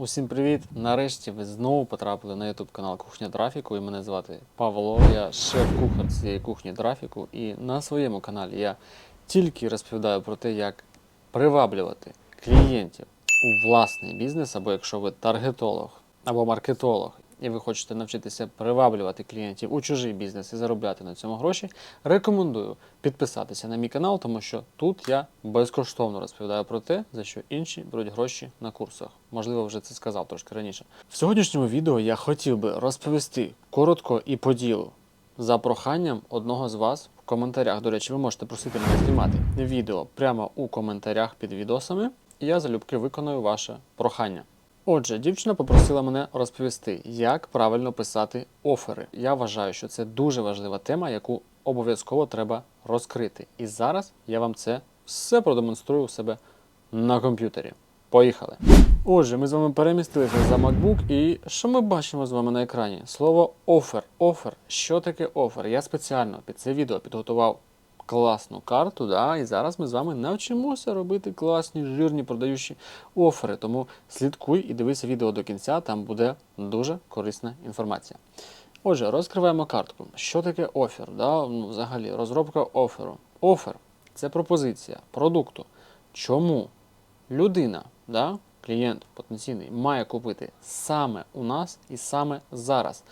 Усім привіт! Нарешті ви знову потрапили на YouTube канал Кухня Трафіку. І мене звати Павло. Я шеф-кухар цієї кухні трафіку. І на своєму каналі я тільки розповідаю про те, як приваблювати клієнтів у власний бізнес, або якщо ви таргетолог або маркетолог, і ви хочете навчитися приваблювати клієнтів у чужий бізнес і заробляти на цьому гроші, рекомендую підписатися на мій канал, тому що тут я безкоштовно розповідаю про те, за що інші беруть гроші на курсах. Можливо, вже це сказав трошки раніше. В сьогоднішньому відео я хотів би розповісти коротко і по ділу за проханням одного з вас в коментарях. До речі, ви можете просити мене знімати відео прямо у коментарях під відосами, і я залюбки виконую ваше прохання. Отже, дівчина попросила мене розповісти, як правильно писати офери. Я вважаю, що це дуже важлива тема, яку обов'язково треба розкрити. І зараз я вам це все продемонструю у себе на комп'ютері. Поїхали. Отже, ми з вами перемістилися за MacBook, і що ми бачимо з вами на екрані? Слово офер. Офер. Що таке офер? Я спеціально під це відео підготував класну карту, да, і зараз ми з вами навчимося робити класні, жирні, продаючі офери. Тому слідкуй і дивися відео до кінця, там буде дуже корисна інформація. Отже, розкриваємо картку. Що таке офер? Да? Ну, взагалі, розробка оферу. Офер це пропозиція продукту. Чому людина, да, клієнт потенційний, має купити саме у нас і саме зараз.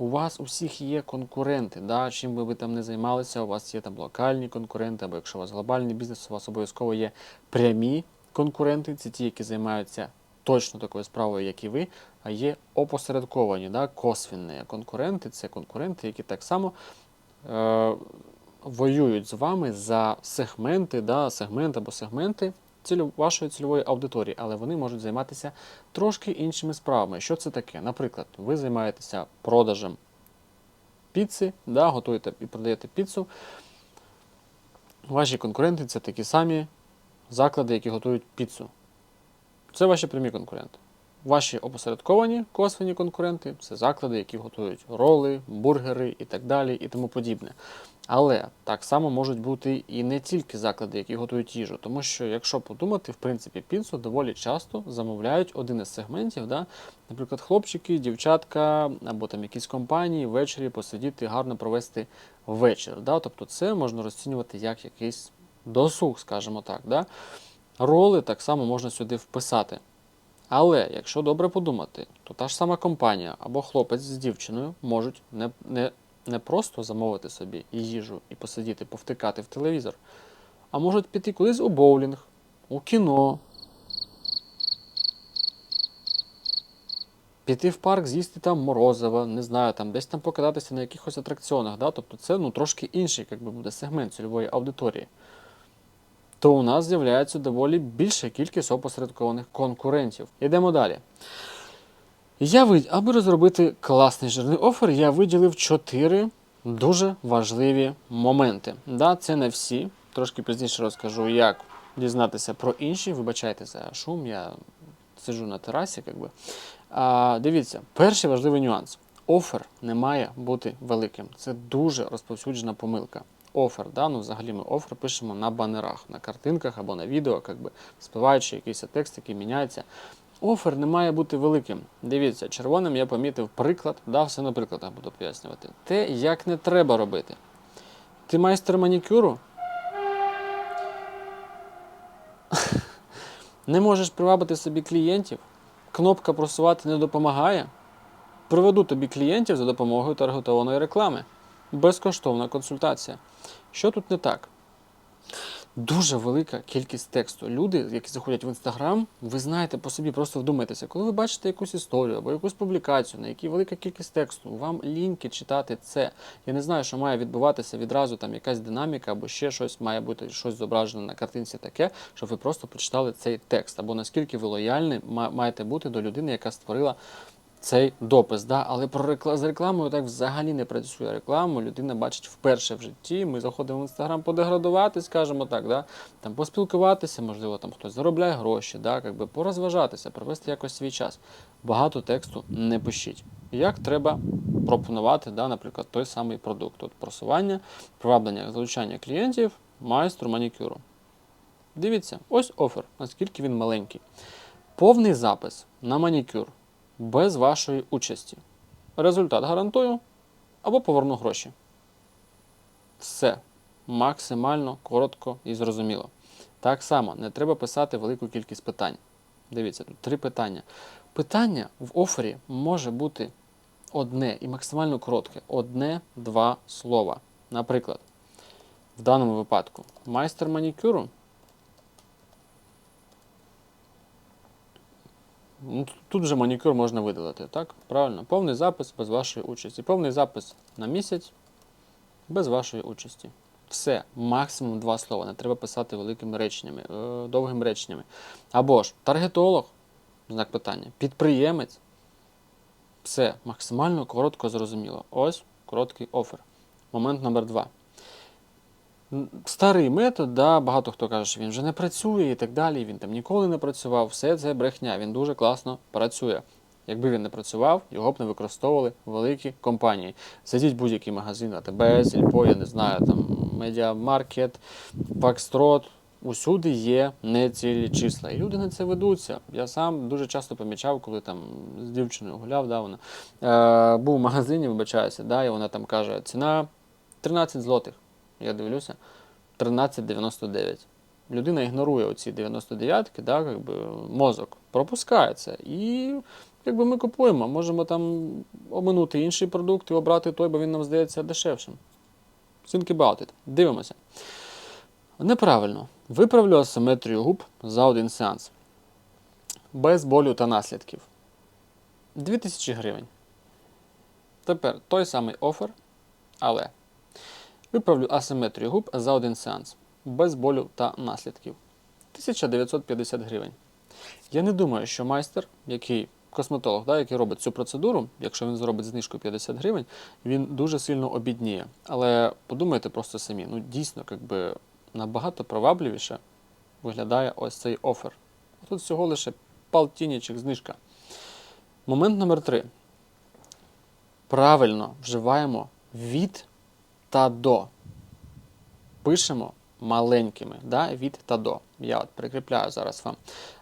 У вас у всіх є конкуренти, да? чим би ви там не займалися, у вас є там локальні конкуренти, або якщо у вас глобальний бізнес, у вас обов'язково є прямі конкуренти, це ті, які займаються точно такою справою, як і ви, а є опосередковані, да? косвінні конкуренти. Це конкуренти, які так само е, воюють з вами за сегменти, да? сегмент або сегменти вашої цільової аудиторії, але вони можуть займатися трошки іншими справами. Що це таке? Наприклад, ви займаєтеся продажем піци, да, готуєте і продаєте піцу. Ваші конкуренти це такі самі заклади, які готують піцу. Це ваші прямі конкуренти. Ваші опосередковані косвені конкуренти це заклади, які готують роли, бургери і так далі, і тому подібне. Але так само можуть бути і не тільки заклади, які готують їжу, тому що, якщо подумати, в принципі, піцу доволі часто замовляють один із сегментів, да? наприклад, хлопчики, дівчатка або там якісь компанії ввечері посидіти, гарно провести вечір. Да? Тобто це можна розцінювати як якийсь досуг, скажімо так. Да? Роли так само можна сюди вписати. Але якщо добре подумати, то та ж сама компанія або хлопець з дівчиною можуть не, не, не просто замовити собі їжу і посидіти, повтикати в телевізор, а можуть піти кудись у боулінг, у кіно, піти в парк, з'їсти там морозиво, не знаю, там десь там покататися на якихось атракціонах. Да? Тобто це ну, трошки інший як би, буде сегмент цільової аудиторії то у нас з'являється доволі більша кількість опосередкованих конкурентів. Йдемо далі. Я вид... Аби розробити класний жирний офер, я виділив 4 дуже важливі моменти. Да, Це не всі. Трошки пізніше розкажу, як дізнатися про інші. Вибачайте за шум, я сиджу на терасі. Якби. А, Дивіться, перший важливий нюанс. Офер не має бути великим. Це дуже розповсюджена помилка офер. Да? Ну, Взагалі ми офер пишемо на банерах, на картинках або на відео, якби спливаючи якийсь текст, який міняється. Офер не має бути великим. Дивіться, червоним я помітив приклад, да, все на прикладах буду пояснювати. Те, як не треба робити. Ти майстер манікюру? Не можеш привабити собі клієнтів, кнопка просувати не допомагає. Приведу тобі клієнтів за допомогою таргетованої реклами. Безкоштовна консультація. Що тут не так? Дуже велика кількість тексту. Люди, які заходять в інстаграм, ви знаєте по собі, просто вдумайтеся, коли ви бачите якусь історію або якусь публікацію, на якій велика кількість тексту, вам ліньки читати це. Я не знаю, що має відбуватися відразу, там якась динаміка або ще щось, має бути щось зображено на картинці таке, щоб ви просто прочитали цей текст. Або наскільки ви лояльні маєте бути до людини, яка створила цей допис. Да? Але про з рекламою так взагалі не працює рекламу. Людина бачить вперше в житті. Ми заходимо в інстаграм подеградувати, скажімо так, да? там поспілкуватися, можливо, там хтось заробляє гроші, да? Якби порозважатися, провести якось свій час. Багато тексту не пишіть. Як треба пропонувати, да, наприклад, той самий продукт. От просування, приваблення, залучання клієнтів, майстру манікюру. Дивіться, ось офер, наскільки він маленький. Повний запис на манікюр без вашої участі. Результат гарантую або поверну гроші. Все максимально коротко і зрозуміло. Так само не треба писати велику кількість питань. Дивіться, три питання. Питання в офері може бути одне і максимально коротке одне-два слова. Наприклад, в даному випадку майстер манікюру. Ну, т- Тут вже манікюр можна видалити, так? Правильно, повний запис без вашої участі. Повний запис на місяць без вашої участі. Все, максимум два слова. Не треба писати великими реченнями, е, довгими реченнями. Або ж таргетолог, знак питання, підприємець. Все максимально коротко зрозуміло. Ось короткий офер. Момент номер два. Старий метод, да, багато хто каже, що він вже не працює і так далі. Він там ніколи не працював. Все це брехня. Він дуже класно працює. Якби він не працював, його б не використовували великі компанії. Зайдіть будь-який магазин, АТБ, Сільпо, я не знаю, там Медіамаркет, Факстрот. Усюди є нецілі числа. І люди на це ведуться. Я сам дуже часто помічав, коли там з дівчиною гуляв, да, вона е, був в магазині, вибачаюся, да, і вона там каже, ціна 13 злотих. Я дивлюся, 13,99. Людина ігнорує оці 99-ки, да, якби, мозок пропускає це. І якби ми купуємо, можемо там оминути інший продукт і обрати той, бо він нам здається дешевшим. Think about. Дивимося. Неправильно. Виправлю асиметрію губ за один сеанс. Без болю та наслідків. 2000 гривень. Тепер той самий офер, але виправлю асиметрію губ за один сеанс. Без болю та наслідків. 1950 гривень. Я не думаю, що майстер, який косметолог, да, який робить цю процедуру, якщо він зробить знижку 50 гривень, він дуже сильно обідніє. Але подумайте просто самі, ну дійсно, якби набагато привабливіше виглядає ось цей офер. Тут всього лише полтинничок знижка. Момент номер три. Правильно вживаємо від та до. Пишемо маленькими, да? від та до. Я от прикріпляю зараз вам.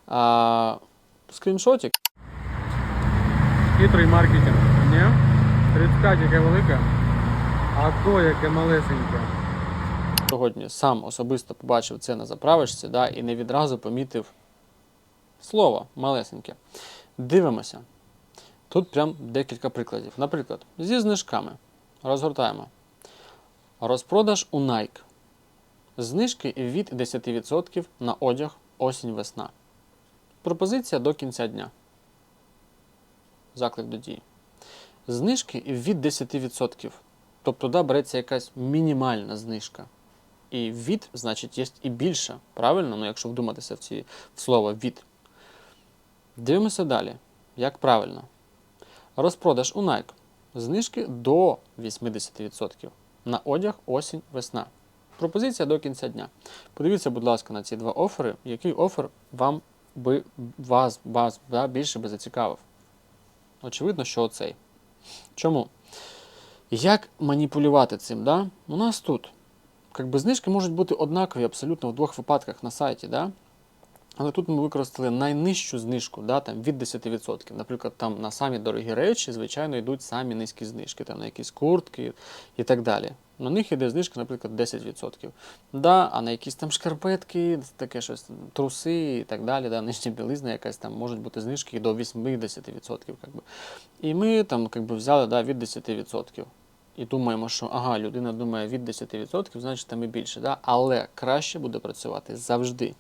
А, скріншотик. Хитрий маркетинг. Ні? 35 яке велике, а то яке малесеньке. Сьогодні сам особисто побачив це на заправочці да, і не відразу помітив слово малесеньке. Дивимося. Тут прям декілька прикладів. Наприклад, зі знижками. Розгортаємо. Розпродаж у Nike. Знижки від 10% на одяг осінь-весна. Пропозиція до кінця дня. Заклик до дії. Знижки від 10%. Тобто, да, береться якась мінімальна знижка. І від, значить, є і більше. Правильно? Ну, якщо вдуматися в, ці, в слово від. Дивимося далі. Як правильно? Розпродаж у Nike. Знижки до 80% на одяг осінь весна. Пропозиція до кінця дня. Подивіться, будь ласка, на ці два офери. Який офер вам би вас, вас да, більше би зацікавив? Очевидно, що оцей. Чому? Як маніпулювати цим? Да? У нас тут как би, знижки можуть бути однакові абсолютно в двох випадках на сайті. Да? Але тут ми використали найнижчу знижку, да, там, від 10%. Наприклад, там на самі дорогі речі, звичайно, йдуть самі низькі знижки, там, на якісь куртки і так далі. На них йде знижка, наприклад, 10%. Да, а на якісь там шкарпетки, таке щось, труси і так далі, да, нижня білизна якась там можуть бути знижки до 80%. Как би. І ми там как би, взяли да, від 10%. І думаємо, що ага, людина думає від 10%, значить там і більше. Да? Але краще буде працювати завжди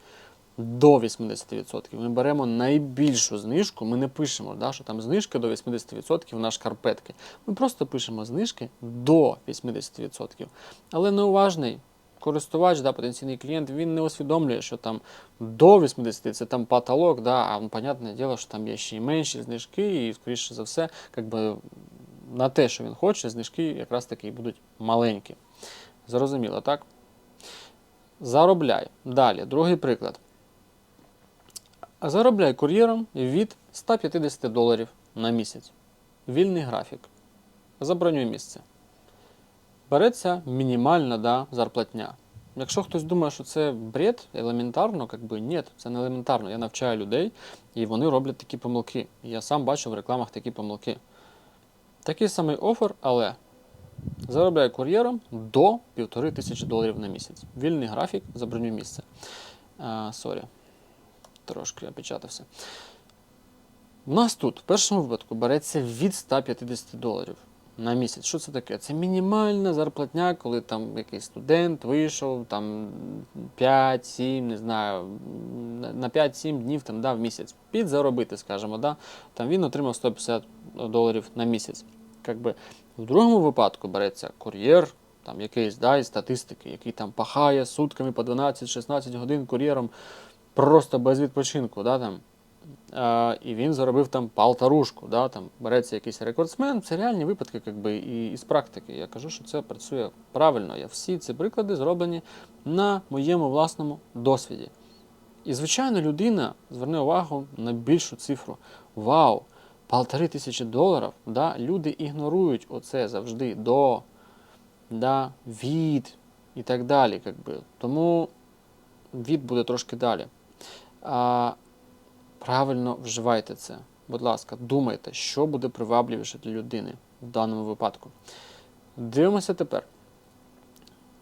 до 80%. Ми беремо найбільшу знижку, ми не пишемо, да, що там знижка до 80% на шкарпетки. Ми просто пишемо знижки до 80%. Але неуважний користувач, да, потенційний клієнт, він не усвідомлює, що там до 80% це там потолок, да, а ну, понятне діло, що там є ще й менші знижки, і, скоріше за все, как би, на те, що він хоче, знижки якраз таки будуть маленькі. Зрозуміло, так? Заробляй. Далі, другий приклад. Заробляй кур'єром від 150 доларів на місяць. Вільний графік. Забронюй місце. Береться мінімальна да, зарплатня. якщо хтось думає, що це бред елементарно, як би ні, це не елементарно. Я навчаю людей, і вони роблять такі помилки. Я сам бачу в рекламах такі помилки. Такий самий офер, але заробляю кур'єром до півтори тисячі доларів на місяць. Вільний графік, забронюю місце. Сорі, трошки опечатався. У нас тут в першому випадку береться від 150 доларів на місяць. Що це таке? Це мінімальна зарплатня, коли там якийсь студент вийшов там 5-7, не знаю, на- на 5-7 днів там, да, в місяць. Підзаробити, скажімо, да? там він отримав 150 доларів на місяць. Якби в другому випадку береться кур'єр, там якийсь да, із статистики, який там пахає сутками по 12-16 годин кур'єром просто без відпочинку. Да, там. А, і він заробив там полторушку, да, там береться якийсь рекордсмен. Це реальні випадки, якби, і, і з практики. Я кажу, що це працює правильно. Я всі ці приклади зроблені на моєму власному досвіді. І, звичайно, людина зверне увагу на більшу цифру. Вау! Полтори тисячі доларів, да, люди ігнорують оце завжди до, да, від і так далі. Якби. Тому від буде трошки далі. А, правильно вживайте це. Будь ласка, думайте, що буде привабливіше для людини в даному випадку. Дивимося тепер.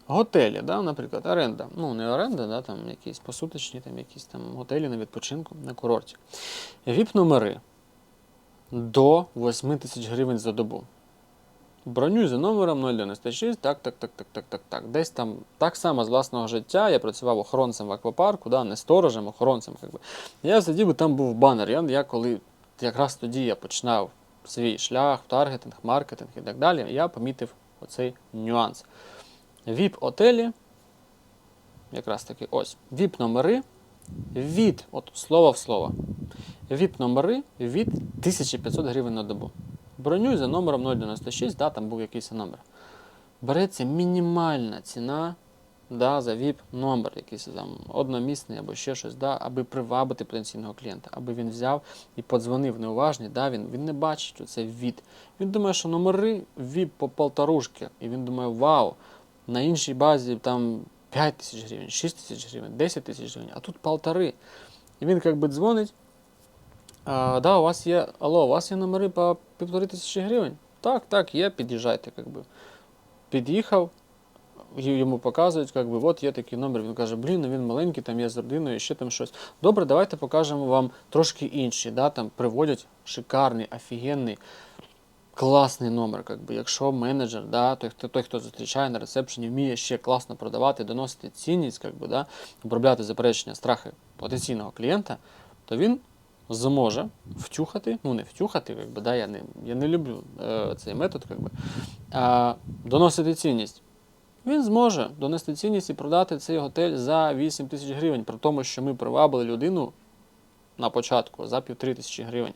Готелі, да, наприклад, оренда. Ну, не оренда, да, там якісь посуточні, там якісь там готелі на відпочинку на курорті. ВІП-номери до 8 тисяч гривень за добу. Бронюю за номером 096, так, так, так, так, так, так, так. Десь там так само з власного життя. Я працював охоронцем в аквапарку, да, не сторожем, охоронцем. Якби. Я сидів, і там був банер. Я, я коли якраз тоді я починав свій шлях, таргетинг, маркетинг і так далі, я помітив оцей нюанс. ВІП-отелі, якраз таки ось, ВІП-номери від, от слово в слово, ВІП-номери від 1500 гривень на добу. Бронюй за номером 096, да, там був якийсь номер. Береться мінімальна ціна да, за VIP номер, якийсь там одномісний або ще щось, да, аби привабити потенційного клієнта, аби він взяв і подзвонив неуважний, да, він, він не бачить, що це від. Він думає, що номери VIP по полторушки, і він думає, вау, на іншій базі там 5 тисяч гривень, 6 тисяч гривень, 10 тисяч гривень, а тут полтори. І він як би дзвонить. А, да, у вас є. Алло, у вас є номери по півтори тисячі гривень? Так, так, є, під'їжджайте. Під'їхав, йому показують, як би, от є такий номер. Він каже, блін, ну він маленький, там є з родиною, ще там щось. Добре, давайте покажемо вам трошки інші. Да, там приводять шикарний, офігенний, класний номер. Як би. Якщо менеджер, да, той, той, хто зустрічає на ресепшені, вміє ще класно продавати, доносити цінність, як би, да, обробляти заперечення, страхи потенційного клієнта, то він зможе втюхати, ну не втюхати, якби, да, я, не, я не люблю е, цей метод, якби, а доносити цінність. Він зможе донести цінність і продати цей готель за 8 тисяч гривень, при тому, що ми привабили людину на початку за півтори тисячі гривень.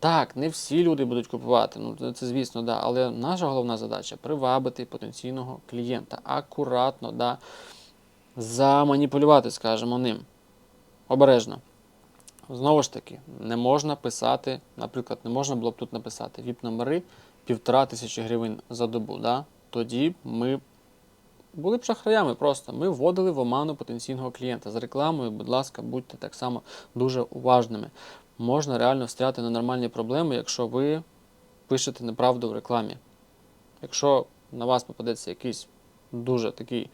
Так, не всі люди будуть купувати, ну це, звісно, да, але наша головна задача привабити потенційного клієнта акуратно, да, заманіпулювати, скажімо, ним. Обережно. Знову ж таки, не можна писати, наприклад, не можна було б тут написати ВІП-номери півтора тисячі гривень за добу. Да? Тоді ми були б шахраями просто. Ми вводили в оману потенційного клієнта. З рекламою, будь ласка, будьте так само дуже уважними. Можна реально встряти на нормальні проблеми, якщо ви пишете неправду в рекламі. Якщо на вас попадеться якийсь дуже такий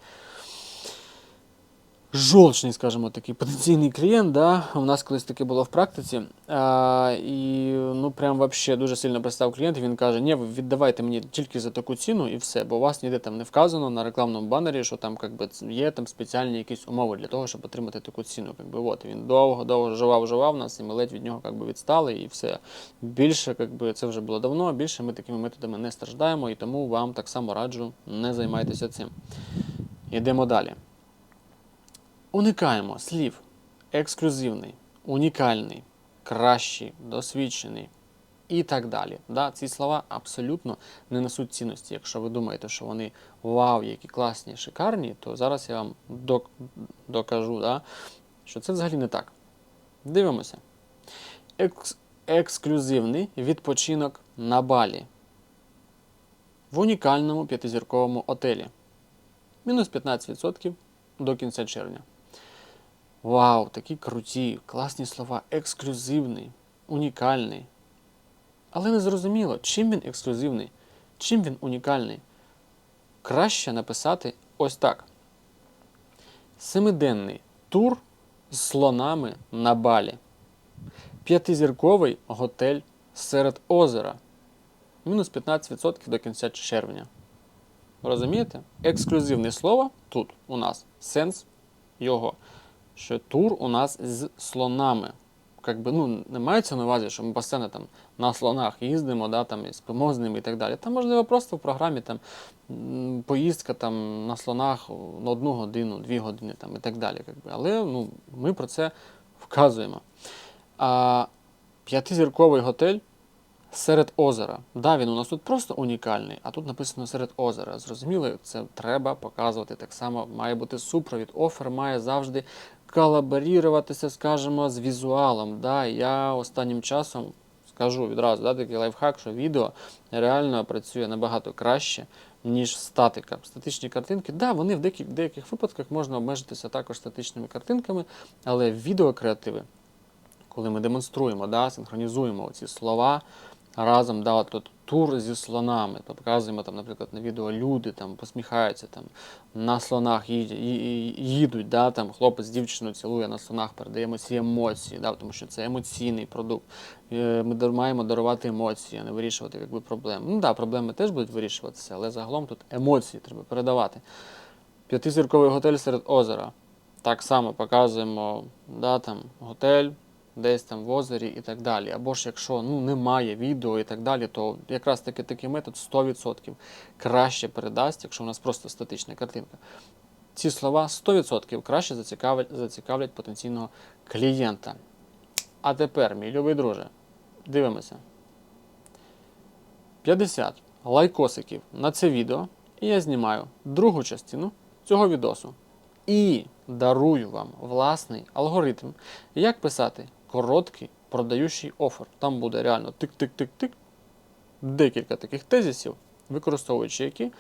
жовчний, скажімо, такий потенційний клієнт. Да? У нас колись таке було в практиці. А, і ну прям вообще дуже сильно пристав клієнт. Він каже: Ні, віддавайте мені тільки за таку ціну і все, бо у вас ніде там не вказано на рекламному банері, що там как би, є там спеціальні якісь умови для того, щоб отримати таку ціну. Как би, от. Він довго-довго жував, жував нас, і ми ледь від нього как би, відстали, і все. Більше, как би, це вже було давно, більше ми такими методами не страждаємо, і тому вам так само раджу, не займайтеся цим. Йдемо далі. Уникаємо слів ексклюзивний, унікальний, кращий, досвідчений і так далі. Да? Ці слова абсолютно не несуть цінності. Якщо ви думаєте, що вони вау, які класні, шикарні, то зараз я вам док- докажу, да? що це взагалі не так. Дивимося. Екс- ексклюзивний відпочинок на Балі в унікальному п'ятизірковому отелі. Мінус 15% до кінця червня. Вау, такі круті, класні слова, ексклюзивний, унікальний. Але не зрозуміло, чим він ексклюзивний, чим він унікальний. Краще написати ось так: семиденний тур з слонами на балі. П'ятизірковий готель серед озера. Мінус 15% до кінця червня. Розумієте? Ексклюзивне слово тут у нас сенс його, що тур у нас з слонами. Как би, ну, не мається на увазі, що ми постійно там на слонах їздимо, да, там, і спимо з ними і так далі. Там, можливо, просто в програмі там, поїздка там, на слонах на одну годину, дві години там, і так далі. Как би. Але ну, ми про це вказуємо. А п'ятизірковий готель серед озера. Да, він у нас тут просто унікальний, а тут написано серед озера. Зрозуміло, це треба показувати. Так само має бути супровід. Офер має завжди колаборіруватися, скажімо, з візуалом. Да, я останнім часом скажу відразу, да, такий лайфхак, що відео реально працює набагато краще, ніж статика. Статичні картинки, да, вони в деяких, деяких випадках можна обмежитися також статичними картинками, але відеокреативи коли ми демонструємо, да, синхронізуємо ці слова разом, да, от, от, тур зі слонами, показуємо там, наприклад, на відео люди там посміхаються там на слонах їдуть, да, там хлопець дівчину цілує на слонах, передаємо ці емоції, да, тому що це емоційний продукт. Е, Ми маємо дарувати емоції, а не вирішувати якби, проблеми. Ну так, да, проблеми теж будуть вирішуватися, але загалом тут емоції треба передавати. П'ятизірковий готель серед озера. Так само показуємо да, там, готель десь там в озері і так далі. Або ж якщо ну, немає відео і так далі, то якраз таки такий метод 100% краще передасть, якщо у нас просто статична картинка. Ці слова 100% краще зацікавлять, зацікавлять потенційного клієнта. А тепер, мій любий друже, дивимося. 50 лайкосиків на це відео, і я знімаю другу частину цього відосу. І дарую вам власний алгоритм, як писати короткий продаючий офер. Там буде реально тик-тик-тик-тик, декілька таких тезисів, використовуючи які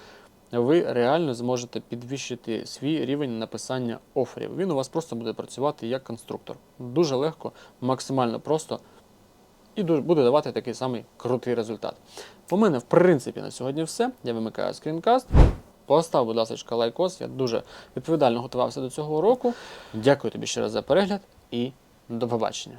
ви реально зможете підвищити свій рівень написання оферів. Він у вас просто буде працювати як конструктор. Дуже легко, максимально просто і буде давати такий самий крутий результат. У мене, в принципі, на сьогодні все. Я вимикаю скрінкаст. Постав, будь ласка, лайкос. Я дуже відповідально готувався до цього уроку. Дякую тобі ще раз за перегляд і до побачення.